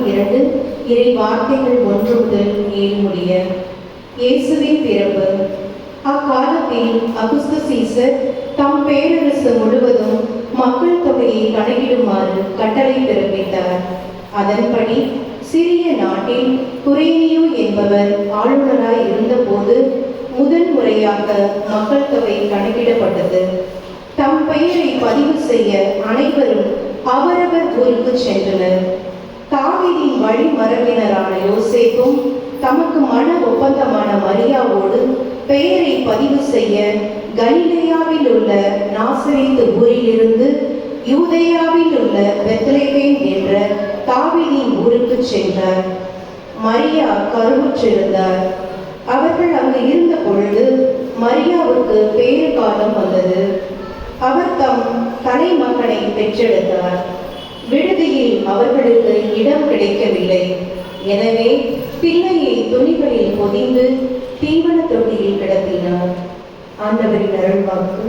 அதிகாரம் இரண்டு இறை வார்த்தைகள் ஒன்று முதல் ஏழு முடிய. இயேசுவின் பிறப்பு. அக்காலத்தில் அகுஸ்து சீசர் தம் பேரரசு முழுவதும் மக்கள் தொகையை கணக்கிடுமாறு கட்டளை பிறப்பித்தார். அதன்படி சிறிய நாட்டில் குரேனியோ என்பவர் ஆளுநராய் இருந்தபோது முதன் முறையாக மக்கள் தொகை கணக்கிடப்பட்டது. தம் பெயரை பதிவு செய்ய அனைவரும் அவரவர் ஊருக்கு சென்றனர். வழிமரபினரான யோசேப்பும் தமக்கு மன ஒப்பந்தமான மரியாவோடு பெயரை பதிவு செய்ய கலிலேயாவில் உள்ள நாசரித்து ஊரிலிருந்து யூதேயாவில் உள்ள பெத்லேவேன் என்ற தாவீதின் ஊருக்கு சென்றார். மரியா கருவுற்றிருந்தார். அவர்கள் அங்கு இருந்த பொழுது மரியாவுக்கு பேறு காலம் வந்தது. அவர் தம் தலைமகனை பெற்றெடுத்தார். விடுதியில் அவர்களுக்கு எனவே பிள்ளையை துணிகளில் பொதிந்து தீவன தொட்டியில் கிடத்தினார். ஆண்டவரின் அருள்வாக்கு.